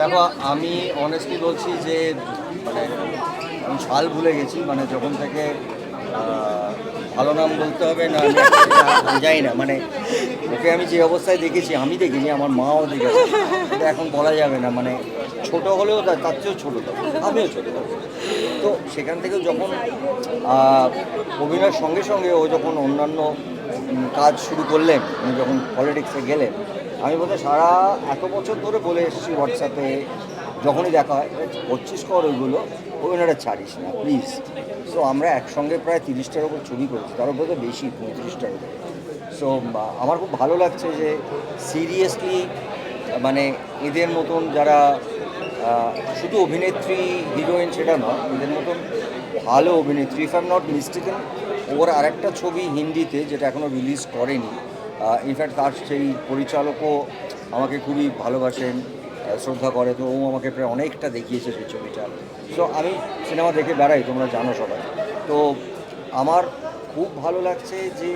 দেখো, আমি অনেস্টলি বলছি যে মানে আমি সাল ভুলে গেছি মানে যখন থেকে ভালো নাম বলতে হবে না জানি না। মানে ওকে আমি যে অবস্থায় দেখেছি, আমি দেখেছি আমার মাও দেখেছে। এখন বলা যাবে না মানে ছোট হলেও তার চেয়েও ছোটো আমিও ছোটো। তো সেখান থেকে যখন অভিনয়ের সঙ্গে সঙ্গে ও যখন অন্যান্য কাজ শুরু করলেন যখন পলিটিক্সে গেলেন আমি বোধহয় সারা এত বছর ধরে বলে এসেছি হোয়াটসঅ্যাপে যখনই দেখা হয়, পঁচিশ কর ওইগুলো ওইনারা ছাড়িস না প্লিজ সো আমরা একসঙ্গে প্রায় তিরিশটার ওপর ছবি করেছি, তার উপরে বেশি, পঁয়ত্রিশটার উপর। সো আমার খুব ভালো লাগছে যে সিরিয়াসলি মানে এদের মতন যারা শুধু অভিনেত্রী হিরোইন সেটা নয়, এদের মতন ভালো অভিনেত্রী ইফ আই নট মিস্টেকেন ওর আরেকটা ছবি হিন্দিতে, যেটা এখনও রিলিজ করেনি ইনফ্যাক্ট তার সেই পরিচালকও আমাকে খুবই ভালোবাসেন শ্রদ্ধা করে, তো ও আমাকে প্রায় অনেকটা দেখিয়েছে সেই ছবিটা। সো আমি সিনেমা দেখে বেড়াই, তোমরা জানো সবাই। তো আমার খুব ভালো লাগছে যে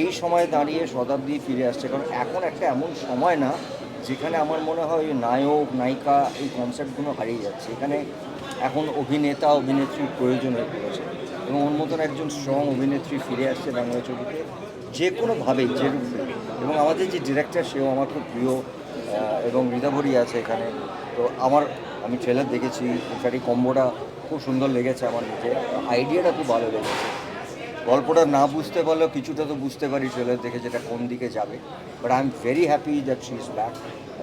এই সময় দাঁড়িয়ে শতাব্দী ফিরে আসছে, কারণ এখন একটা এমন সময় না, যেখানে আমার মনে হয় নায়ক, নায়িকা এই কনসেপ্টগুলো হারিয়ে যাচ্ছে। এখানে এখন অভিনেতা, অভিনেত্রীর প্রয়োজন হয়ে পড়েছে। এবং ওর মতন একজন স্ট্রং অভিনেত্রী ফিরে আসছে বাংলা ছবিতে। যে কোনোভাবেই যে রূপে এবং আমাদের যে ডিরেক্টর সেও আমার খুব প্রিয় এবং রিদাভরি আছে এখানে। তো আমার, আমি ট্রেলার দেখেছি। ইনফ্যাক্ট কম্বোটা খুব সুন্দর লেগেছে আমার নিজে। আইডিয়াটা খুব ভালো লেগেছে। গল্পটা না বুঝতে পারলেও কিছুটা তো বুঝতে পারি ট্রেলার দেখে যেটা কোন দিকে যাবে। But I am very happy that she is back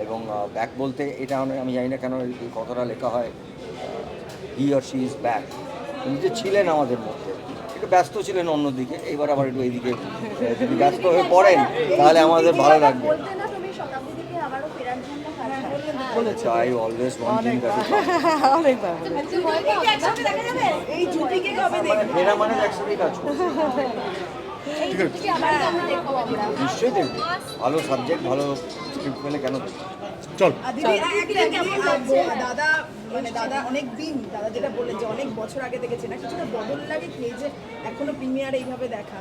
এবং ব্যাক বলতে এটা আমি জানি না কেন এই কথাটা লেখা হয় he or she is back উনি যে ছিলেন আমাদের মধ্যে। একটু ব্যস্ত ছিলেন অন্যদিকে এইবার আবার একটু এইদিকে যদি ব্যস্ত হয়ে পড়েন তাহলে আমাদের ভালো লাগবে। আই অলওয়েজ ওয়ান্টিং দ্যাট দেখব? মানে একসাথেই কাজ নিশ্চয়ই দেখবে ভালো সাবজেক্ট ভালো স্ক্রিপ্ট পেলে কেন দেখবে চল। দিদি মানে দাদা অনেক দিন দাদা যেটা বললেন যে অনেক বছর আগে দেখেছে না কিছুটা বদল লাগে কি যে এখনও প্রিমিয়ার এইভাবে দেখা?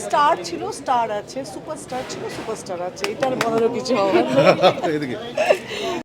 স্টার ছিল স্টার আছে সুপারস্টার ছিল সুপারস্টার আছে এটার বলারও কিছু হবে